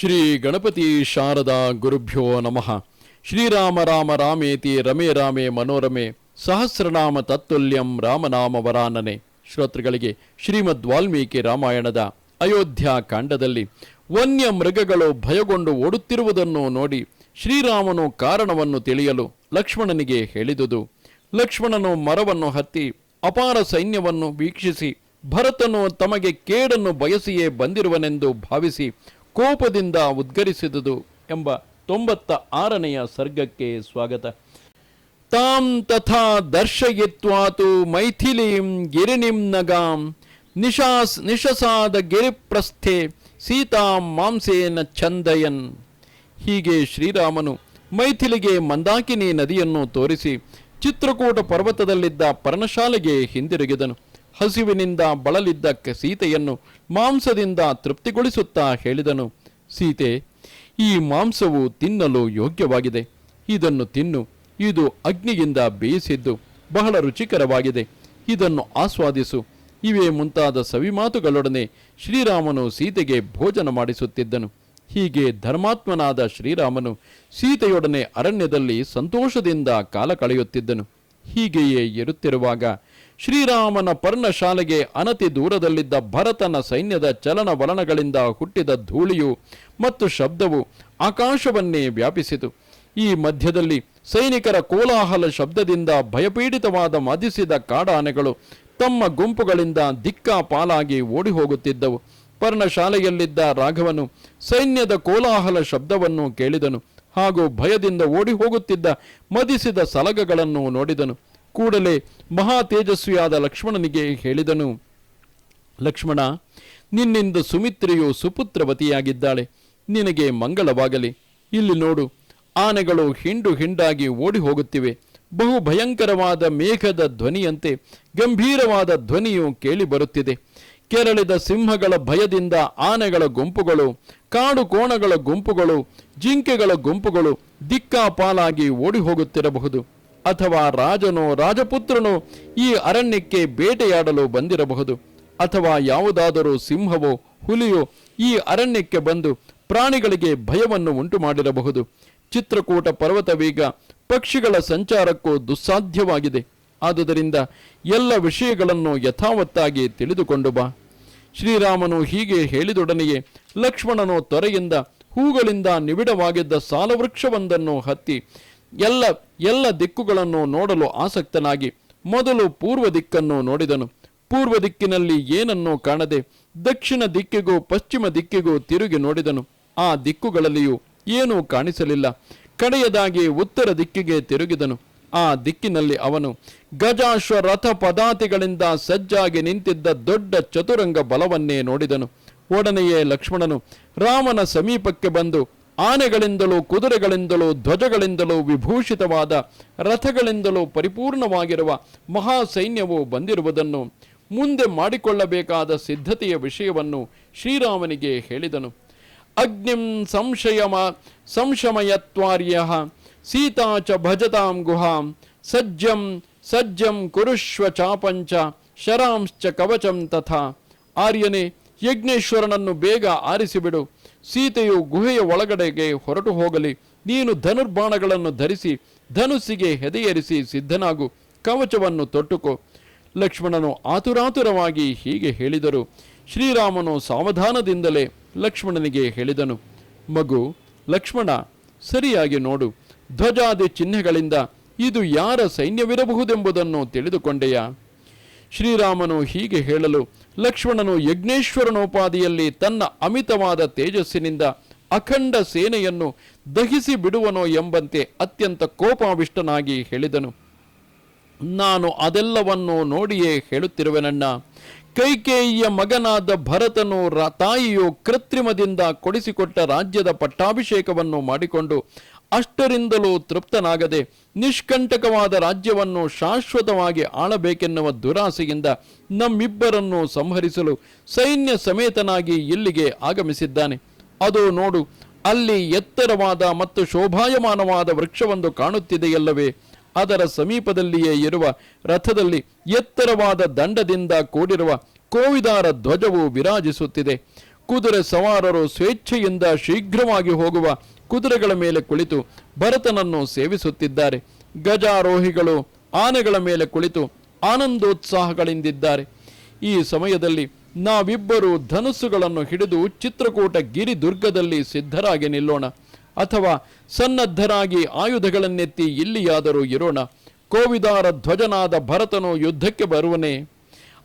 ಶ್ರೀ ಗಣಪತಿ ಶಾರದಾ ಗುರುಭ್ಯೋ ನಮಃ. ಶ್ರೀರಾಮ ರಾಮ ರಾಮೇತಿ ರಮೇ ರಾಮೇ ಮನೋರಮೆ ಸಹಸ್ರನಾಮ ತತ್ತುಲ್ಯಂ ರಾಮನಾಮ ವರಾನನೆ. ಶ್ರೋತೃಗಳಿಗೆ ಶ್ರೀಮದ್ ವಾಲ್ಮೀಕಿ ರಾಮಾಯಣದ ಅಯೋಧ್ಯ ಕಾಂಡದಲ್ಲಿ ವನ್ಯ ಮೃಗಗಳು ಭಯಗೊಂಡು ಓಡುತ್ತಿರುವುದನ್ನು ನೋಡಿ ಶ್ರೀರಾಮನು ಕಾರಣವನ್ನು ತಿಳಿಯಲು ಲಕ್ಷ್ಮಣನಿಗೆ ಹೇಳಿದುದು. ಲಕ್ಷ್ಮಣನು ಮರವನ್ನು ಹತ್ತಿ ಅಪಾರ ಸೈನ್ಯವನ್ನು ವೀಕ್ಷಿಸಿ ಭರತನು ತಮಗೆ ಕೇಡನ್ನು ಬಯಸಿಯೇ ಬಂದಿರುವನೆಂದು ಭಾವಿಸಿ ಕೋಪದಿಂದ ಉದ್ಗರಿಸಿದುದು ಎಂಬ ತೊಂಬತ್ತ ಆರನೆಯ ಸರ್ಗಕ್ಕೆ ಸ್ವಾಗತ. ತಾಂ ತಥಾ ದರ್ಶಯಿತ್ವಾತು ಮೈಥಿಲೀಂ ಗಿರಿನಿಂ ನಗಾಂ ನಿಶಾಸ್ ನಿಶಸಾದ ಗಿರಿಪ್ರಸ್ಥೆ ಸೀತಾಂ ಮಾಂಸೇನ ಚಂದಯನ್ ಹೀಗೆ ಶ್ರೀರಾಮನು ಮೈಥಿಲಿಗೆ ಮಂದಾಕಿನಿ ನದಿಯನ್ನು ತೋರಿಸಿ ಚಿತ್ರಕೂಟ ಪರ್ವತದಲ್ಲಿದ್ದ ಪರ್ಣಶಾಲೆಗೆ ಹಿಂದಿರುಗಿದನು. ಹಸಿವಿನಿಂದ ಬಳಲಿದ್ದ ಸೀತೆಯನ್ನು ಮಾಂಸದಿಂದ ತೃಪ್ತಿಗೊಳಿಸುತ್ತಾ ಹೇಳಿದನು. ಸೀತೆ, ಈ ಮಾಂಸವು ತಿನ್ನಲು ಯೋಗ್ಯವಾಗಿದೆ. ಇದನ್ನು ತಿನ್ನು. ಇದು ಅಗ್ನಿಯಿಂದ ಬೇಯಿಸಿದ್ದು ಬಹಳ ರುಚಿಕರವಾಗಿದೆ. ಇದನ್ನು ಆಸ್ವಾದಿಸು. ಇವೇ ಮುಂತಾದ ಸವಿಮಾತುಗಳೊಡನೆ ಶ್ರೀರಾಮನು ಸೀತೆಗೆ ಭೋಜನ ಮಾಡಿಸುತ್ತಿದ್ದನು. ಹೀಗೆ ಧರ್ಮಾತ್ಮನಾದ ಶ್ರೀರಾಮನು ಸೀತೆಯೊಡನೆ ಅರಣ್ಯದಲ್ಲಿ ಸಂತೋಷದಿಂದ ಕಾಲ ಕಳೆಯುತ್ತಿದ್ದನು. ಹೀಗೆಯೇ ಇರುತ್ತಿರುವಾಗ ಶ್ರೀರಾಮನ ಪರ್ಣಶಾಲೆಗೆ ಅನತಿ ದೂರದಲ್ಲಿದ್ದ ಭರತನ ಸೈನ್ಯದ ಚಲನವಲನಗಳಿಂದ ಹುಟ್ಟಿದ ಧೂಳಿಯು ಮತ್ತು ಶಬ್ದವು ಆಕಾಶವನ್ನೇ ವ್ಯಾಪಿಸಿತು. ಈ ಮಧ್ಯದಲ್ಲಿ ಸೈನಿಕರ ಕೋಲಾಹಲ ಶಬ್ದದಿಂದ ಭಯಪೀಡಿತವಾದ ಮದಿಸಿದ ಕಾಡಾನೆಗಳು ತಮ್ಮ ಗುಂಪುಗಳಿಂದ ದಿಕ್ಕಾಪಾಲಾಗಿ ಓಡಿ ಹೋಗುತ್ತಿದ್ದವು ಪರ್ಣಶಾಲೆಯಲ್ಲಿದ್ದ ರಾಘವನು ಸೈನ್ಯದ ಕೋಲಾಹಲ ಶಬ್ದವನ್ನು ಕೇಳಿದನು ಹಾಗೂ ಭಯದಿಂದ ಓಡಿ ಹೋಗುತ್ತಿದ್ದ ಮದಿಸಿದ ಸಲಗಗಳನ್ನು ನೋಡಿದನು. ಕೂಡಲೇ ಮಹಾ ತೇಜಸ್ವಿಯಾದ ಲಕ್ಷ್ಮಣನಿಗೆ ಹೇಳಿದನು. ಲಕ್ಷ್ಮಣ, ನಿನ್ನಿಂದ ಸುಮಿತ್ರೆಯು ಸುಪುತ್ರವತಿಯಾಗಿದ್ದಾಳೆ. ನಿನಗೆ ಮಂಗಳವಾಗಲಿ. ಇಲ್ಲಿ ನೋಡು, ಆನೆಗಳು ಹಿಂಡು ಹಿಂಡಾಗಿ ಓಡಿ ಹೋಗುತ್ತಿವೆ ಬಹು ಭಯಂಕರವಾದ ಮೇಘದ ಧ್ವನಿಯಂತೆ ಗಂಭೀರವಾದ ಧ್ವನಿಯು ಕೇಳಿ ಬರುತ್ತಿದೆ. ಕೆರಳಿದ ಸಿಂಹಗಳ ಭಯದಿಂದ ಆನೆಗಳ ಗುಂಪುಗಳು, ಕಾಡು ಕೋಣಗಳ ಗುಂಪುಗಳು, ಜಿಂಕೆಗಳ ಗುಂಪುಗಳು ದಿಕ್ಕಾಪಾಲಾಗಿ ಓಡಿ ಹೋಗುತ್ತಿರಬಹುದು ಅಥವಾ ರಾಜನೋ ರಾಜಪುತ್ರನೋ ಈ ಅರಣ್ಯಕ್ಕೆ ಬೇಟೆಯಾಡಲು ಬಂದಿರಬಹುದು. ಅಥವಾ ಯಾವುದಾದರೂ ಸಿಂಹವೋ ಹುಲಿಯೋ ಈ ಅರಣ್ಯಕ್ಕೆ ಬಂದು ಪ್ರಾಣಿಗಳಿಗೆ ಭಯವನ್ನು ಉಂಟು ಮಾಡಿರಬಹುದು ಚಿತ್ರಕೂಟ ಪರ್ವತವೀಗ ಪಕ್ಷಿಗಳ ಸಂಚಾರಕ್ಕೂ ದುಸ್ಸಾಧ್ಯವಾಗಿದೆ. ಆದುದರಿಂದ ಎಲ್ಲ ವಿಷಯಗಳನ್ನು ಯಥಾವತ್ತಾಗಿ ತಿಳಿದುಕೊಂಡು ಬಾ. ಶ್ರೀರಾಮನು ಹೀಗೆ ಹೇಳಿದೊಡನೆಯೇ ಲಕ್ಷ್ಮಣನು ತೊರೆಯಿಂದ ಹೂಗಳಿಂದ ನಿಬಿಡವಾಗಿದ್ದ ಸಾಲವೃಕ್ಷವೊಂದನ್ನು ಹತ್ತಿ ಎಲ್ಲ ಎಲ್ಲ ದಿಕ್ಕುಗಳನ್ನು ನೋಡಲು ಆಸಕ್ತನಾಗಿ ಮೊದಲು ಪೂರ್ವ ದಿಕ್ಕನ್ನು ನೋಡಿದನು. ಪೂರ್ವ ದಿಕ್ಕಿನಲ್ಲಿ ಏನನ್ನೂ ಕಾಣದೆ ದಕ್ಷಿಣ ದಿಕ್ಕಿಗೂ ಪಶ್ಚಿಮ ದಿಕ್ಕಿಗೂ ತಿರುಗಿ ನೋಡಿದನು. ಆ ದಿಕ್ಕುಗಳಲ್ಲಿಯೂ ಏನೂ ಕಾಣಿಸಲಿಲ್ಲ. ಕಡೆಯದಾಗಿ ಉತ್ತರ ದಿಕ್ಕಿಗೆ ತಿರುಗಿದನು. ಆ ದಿಕ್ಕಿನಲ್ಲಿ ಅವನು ಗಜಾಶ್ವ ರಥ ಪದಾತಿಗಳಿಂದ ಸಜ್ಜಾಗಿ ನಿಂತಿದ್ದ ದೊಡ್ಡ ಚತುರಂಗ ಬಲವನ್ನೇ ನೋಡಿದನು. ಒಡನೆಯೇ ಲಕ್ಷ್ಮಣನು ರಾಮನ ಸಮೀಪಕ್ಕೆ ಬಂದು ಆನೆಗಳಿಂದಲೂ, ಕುದುರೆಗಳಿಂದಲೋ, ಧ್ವಜಗಳಿಂದಲೋ ವಿಭೂಷಿತವಾದ ರಥಗಳಿಂದಲೋ ಪರಿಪೂರ್ಣವಾಗಿರುವ ಮಹಾಸೈನ್ಯವು ಬಂದಿರುವುದನ್ನು ಮುಂದೆ ಮಾಡಿಕೊಳ್ಳಬೇಕಾದ ಸಿದ್ಧತೆಯ ವಿಷಯವನ್ನು ಶ್ರೀರಾಮನಿಗೆ ಹೇಳಿದನು. ಅಗ್ನಿಂ ಸಂಶಯಮ ಸಂಶಮಯತ್ವಾರ್ಯ ಸೀತಾಚ ಭಜತಾಂ ಗುಹಾಂ, ಸಜ್ಜಂ ಸಜ್ಜಂ ಕುರುಶ್ವ ಚಾಪಂಚ, ಶರಾಂಶ್ಚ ಕವಚಂ ತಥಾ. ಆರ್ಯನೇ, ಯಜ್ಞೇಶ್ವರನನ್ನು ಬೇಗ ಆರಿಸಿಬಿಡು. ಸೀತೆಯು ಗುಹೆಯ ಒಳಗಡೆಗೆ ಹೊರಟು ಹೋಗಲಿ, ನೀನು ಧನುರ್ಬಾಣಗಳನ್ನು ಧರಿಸಿ, ಧನುಸ್ಸಿಗೆ ಹೆದೆಯರಿಸಿ ಸಿದ್ಧನಾಗು, ಕವಚವನ್ನು ತೊಟ್ಟುಕೋ. ಲಕ್ಷ್ಮಣನು ಆತುರಾತುರವಾಗಿ ಹೀಗೆ ಹೇಳಿದರು. ಶ್ರೀರಾಮನು ಸಾವಧಾನದಿಂದಲೇ ಲಕ್ಷ್ಮಣನಿಗೆ ಹೇಳಿದನು. ಮಗು, ಲಕ್ಷ್ಮಣ, ಸರಿಯಾಗಿ ನೋಡು. ಧ್ವಜಾದಿ ಚಿಹ್ನೆಗಳಿಂದ ಇದು ಯಾರ ಸೈನ್ಯವಿರಬಹುದೆಂಬುದನ್ನು ತಿಳಿದುಕೊಂಡೆಯಾ? ಶ್ರೀರಾಮನು ಹೀಗೆ ಹೇಳಲು, ಲಕ್ಷ್ಮಣನು ಯಜ್ಞೇಶ್ವರನೋಪಾದಿಯಲ್ಲಿ ತನ್ನ ಅಮಿತವಾದ ತೇಜಸ್ಸಿನಿಂದ ಅಖಂಡ ಸೇನೆಯನ್ನು ದಹಿಸಿ ಬಿಡುವನೋ ಎಂಬಂತೆ ಅತ್ಯಂತ ಕೋಪಾವಿಷ್ಟನಾಗಿ ಹೇಳಿದನು. ನಾನು ಅದೆಲ್ಲವನ್ನು ನೋಡಿಯೇ ಹೇಳುತ್ತಿರುವೆನಣ್ಣ. ಕೈಕೇಯಿಯ ಮಗನಾದ ಭರತನು ತಾಯಿಯು ಕೃತ್ರಿಮದಿಂದ ಕೊಡಿಸಿಕೊಟ್ಟ ರಾಜ್ಯದ ಪಟ್ಟಾಭಿಷೇಕವನ್ನು ಮಾಡಿಕೊಂಡು ಅಷ್ಟರಿಂದಲೂ ತೃಪ್ತನಾಗದೆ ನಿಷ್ಕಂಟಕವಾದ ರಾಜ್ಯವನ್ನು ಶಾಶ್ವತವಾಗಿ ಆಳಬೇಕೆನ್ನುವ ದುರಾಸೆಯಿಂದ ನಮ್ಮಿಬ್ಬರನ್ನು ಸಂಹರಿಸಲು ಸೈನ್ಯ ಸಮೇತನಾಗಿ ಇಲ್ಲಿಗೆ ಆಗಮಿಸಿದ್ದಾನೆ. ಅದು ನೋಡು, ಅಲ್ಲಿ ಎತ್ತರವಾದ ಮತ್ತು ಶೋಭಾಯಮಾನವಾದ ವೃಕ್ಷವೊಂದು ಕಾಣುತ್ತಿದೆಯಲ್ಲವೇ? ಅದರ ಸಮೀಪದಲ್ಲಿಯೇ ಇರುವ ರಥದಲ್ಲಿ ಎತ್ತರವಾದ ದಂಡದಿಂದ ಕೂಡಿರುವ ಕೋವಿದಾರ ಧ್ವಜವು ವಿರಾಜಿಸುತ್ತಿದೆ. ಕುದುರೆ ಸವಾರರು ಸ್ವೇಚ್ಛೆಯಿಂದ ಶೀಘ್ರವಾಗಿ ಹೋಗುವ ಕುದುರೆಗಳ ಮೇಲೆ ಕುಳಿತು ಭರತನನ್ನು ಸೇವಿಸುತ್ತಿದ್ದಾರೆ. ಗಜಾರೋಹಿಗಳು ಆನೆಗಳ ಮೇಲೆ ಕುಳಿತು ಆನಂದೋತ್ಸಾಹಗಳಿಂದಿದ್ದಾರೆ. ಈ ಸಮಯದಲ್ಲಿ ನಾವಿಬ್ಬರು ಧನುಸ್ಸುಗಳನ್ನು ಹಿಡಿದು ಚಿತ್ರಕೂಟ ಗಿರಿ ದುರ್ಗದಲ್ಲಿ ಸಿದ್ಧರಾಗಿ ನಿಲ್ಲೋಣ. ಅಥವಾ ಸನ್ನದ್ಧರಾಗಿ ಆಯುಧಗಳನ್ನೆತ್ತಿ ಇಲ್ಲಿಯಾದರೂ ಇರೋಣ. ಕೋವಿದಾರ ಧ್ವಜನಾದ ಭರತನು ಯುದ್ಧಕ್ಕೆ ಬರುವನೇ.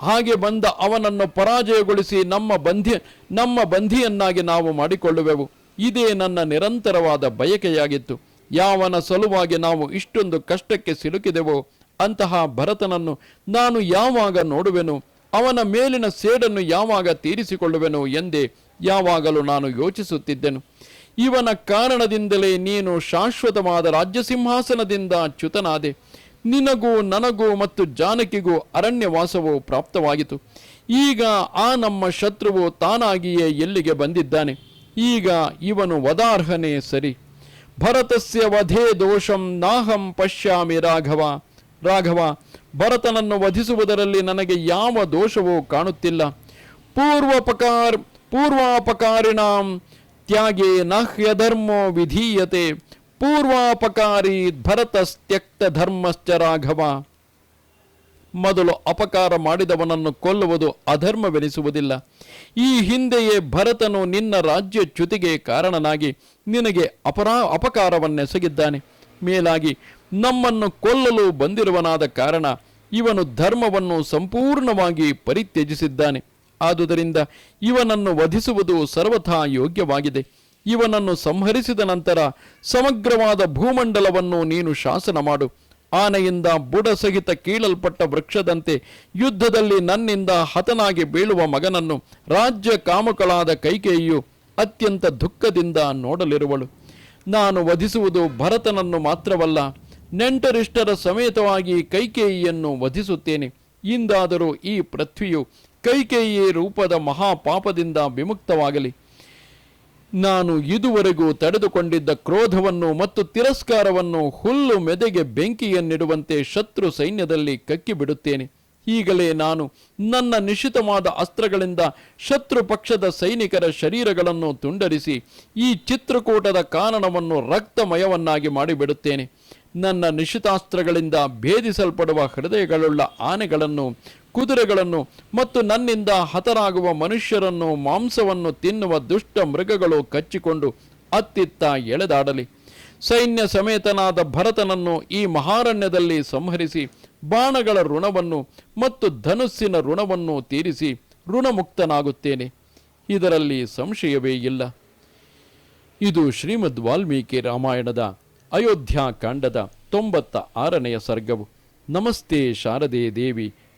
ಹಾಗೆ ಬಂದ ಅವನನ್ನು ಪರಾಜಯಗೊಳಿಸಿ ನಮ್ಮ ಬಂಧಿ, ನಮ್ಮ ಬಂಧಿಯನ್ನಾಗಿ ನಾವು ಮಾಡಿಕೊಳ್ಳುವೆವು. ಇದೇ ನನ್ನ ನಿರಂತರವಾದ ಬಯಕೆಯಾಗಿತ್ತು. ಯಾವನ ಸಲುವಾಗಿ ನಾವು ಇಷ್ಟೊಂದು ಕಷ್ಟಕ್ಕೆ ಸಿಲುಕಿದೆವೋ ಅಂತಹ ಭರತನನ್ನು ನಾನು ಯಾವಾಗ ನೋಡುವೆನು? ಅವನ ಮೇಲಿನ ಸೇಡನ್ನು ಯಾವಾಗ ತೀರಿಸಿಕೊಳ್ಳುವೆನು ಎಂದೇ ಯಾವಾಗಲೂ ನಾನು ಯೋಚಿಸುತ್ತಿದ್ದೆನು. ಇವನ ಕಾರಣದಿಂದಲೇ ನೀನು ಶಾಶ್ವತವಾದ ರಾಜ್ಯ ಸಿಂಹಾಸನದಿಂದ ಚ್ಯುತನಾದೆ. ನಿನಗೂ ನನಗೂ ಮತ್ತು ಜಾನಕಿಗೂ ಅರಣ್ಯವಾಸವು ಪ್ರಾಪ್ತವಾಯಿತು ಈಗ ಆ ನಮ್ಮ ಶತ್ರುವು ತಾನಾಗಿಯೇ ಎಲ್ಲಿಗೆ ಬಂದಿದ್ದಾನೆ? ಈಗ ಇವನು ವದಾರ್ಹನೇ ಸರಿ. ಭರತಸ್ಯ ವಧೆ ದೋಷಂ ನಾಹಂ ಪಶ್ಯಾಮಿ ರಾಘವ. ರಾಘವ, ಭರತನನ್ನು ವಧಿಸುವುದರಲ್ಲಿ ನನಗೆ ಯಾವ ದೋಷವೂ ಕಾಣುತ್ತಿಲ್ಲ. ಪೂರ್ವಪಕಾರ್, ಪೂರ್ವಾಪಕಾರಿಣಾಂ ತ್ಯಾಗೇ ನಾಹ್ಯಧರ್ಮೋ ವಿಧೀಯತೆ. ಪೂರ್ವಾಪಕಾರಿ ಭರತಸ್ತ್ಯಕ್ತ ಧರ್ಮಶ್ಚ ರಾಘವ. ಮೊದಲು ಅಪಕಾರ ಮಾಡಿದವನನ್ನು ಕೊಲ್ಲುವುದು ಅಧರ್ಮವೆನಿಸುವುದಿಲ್ಲ. ಈ ಹಿಂದೆಯೇ ಭರತನು ನಿನ್ನ ರಾಜ್ಯ ಚ್ಯುತಿಗೆ ಕಾರಣನಾಗಿ ನಿನಗೆ ಅಪರಾ, ಅಪಕಾರವನ್ನೆಸಗಿದ್ದಾನೆ. ಮೇಲಾಗಿ, ನಮ್ಮನ್ನು ಕೊಲ್ಲಲು ಬಂದಿರುವನಾದ ಕಾರಣ ಇವನು ಧರ್ಮವನ್ನು ಸಂಪೂರ್ಣವಾಗಿ ಪರಿತ್ಯಜಿಸಿದ್ದಾನೆ. ಆದುದರಿಂದ ಇವನನ್ನು ವಧಿಸುವುದು ಸರ್ವಥಾ ಯೋಗ್ಯವಾಗಿದೆ. ಇವನನ್ನು ಸಂಹರಿಸಿದ ನಂತರ ಸಮಗ್ರವಾದ ಭೂಮಂಡಲವನ್ನು ನೀನು ಶಾಸನ ಮಾಡು. ಆನೆಯಿಂದ ಬುಡ ಸಹಿತ ಕೀಳಲ್ಪಟ್ಟ ವೃಕ್ಷದಂತೆ ಯುದ್ಧದಲ್ಲಿ ನನ್ನಿಂದ ಹತನಾಗಿ ಬೀಳುವ ಮಗನನ್ನು ರಾಜ್ಯ ಕಾಮಕಳಾದ ಕೈಕೇಯಿಯು ಅತ್ಯಂತ ದುಃಖದಿಂದ ನೋಡಲಿರುವಳು. ನಾನು ವಧಿಸುವುದು ಭರತನನ್ನು ಮಾತ್ರವಲ್ಲ, ನೆಂಟರಿಷ್ಟರ ಸಮೇತವಾಗಿ ಕೈಕೇಯಿಯನ್ನು ವಧಿಸುತ್ತೇನೆ. ಇಂದಾದರೂ ಈ ಪೃಥ್ವಿಯು ಕೈಕೇಯಿ ರೂಪದ ಮಹಾಪಾಪದಿಂದ ವಿಮುಕ್ತವಾಗಲಿ. ನಾನು ಇದುವರೆಗೂ ತಡೆದುಕೊಂಡಿದ್ದ ಕ್ರೋಧವನ್ನು ಮತ್ತು ತಿರಸ್ಕಾರವನ್ನು ಹುಲ್ಲು ಮೆದೆಗೆ ಬೆಂಕಿಯನ್ನಿಡುವಂತೆ ಶತ್ರು ಸೈನ್ಯದಲ್ಲಿ ಕಕ್ಕಿಬಿಡುತ್ತೇನೆ. ಈಗಲೇ ನಾನು ನನ್ನ ನಿಶ್ಚಿತವಾದ ಅಸ್ತ್ರಗಳಿಂದ ಶತ್ರು ಪಕ್ಷದ ಸೈನಿಕರ ಶರೀರಗಳನ್ನು ತುಂಡರಿಸಿ, ಈ ಚಿತ್ರಕೂಟದ ಕಾರಣವನ್ನು ರಕ್ತಮಯವನ್ನಾಗಿ ಮಾಡಿಬಿಡುತ್ತೇನೆ. ನನ್ನ ನಿಶಿತಾಸ್ತ್ರಗಳಿಂದ ಭೇದಿಸಲ್ಪಡುವ ಹೃದಯಗಳುಳ್ಳ ಆನೆಗಳನ್ನು ಕುದುರೆಗಳನ್ನು ಮತ್ತು ನನ್ನಿಂದ ಹತರಾಗುವ ಮನುಷ್ಯರನ್ನು ಮಾಂಸವನ್ನು ತಿನ್ನುವ ದುಷ್ಟ ಮೃಗಗಳು ಕಚ್ಚಿಕೊಂಡು ಅತ್ತಿತ್ತ ಎಳೆದಾಡಲಿ. ಸೈನ್ಯ ಸಮೇತನಾದ ಭರತನನ್ನು ಈ ಮಹಾರಣ್ಯದಲ್ಲಿ ಸಂಹರಿಸಿ ಬಾಣಗಳ ಋಣವನ್ನು ಮತ್ತು ಧನುಸ್ಸಿನ ಋಣವನ್ನು ತೀರಿಸಿ ಋಣಮುಕ್ತನಾಗುತ್ತೇನೆ. ಇದರಲ್ಲಿ ಸಂಶಯವೇ ಇಲ್ಲ. ಇದು ಶ್ರೀಮದ್ ವಾಲ್ಮೀಕಿ ರಾಮಾಯಣದ ಅಯೋಧ್ಯ ಕಾಂಡದ ತೊಂಬತ್ತ ಆರನೆಯ ಸರ್ಗವು. ನಮಸ್ತೆ ಶಾರದೆ ದೇವಿ.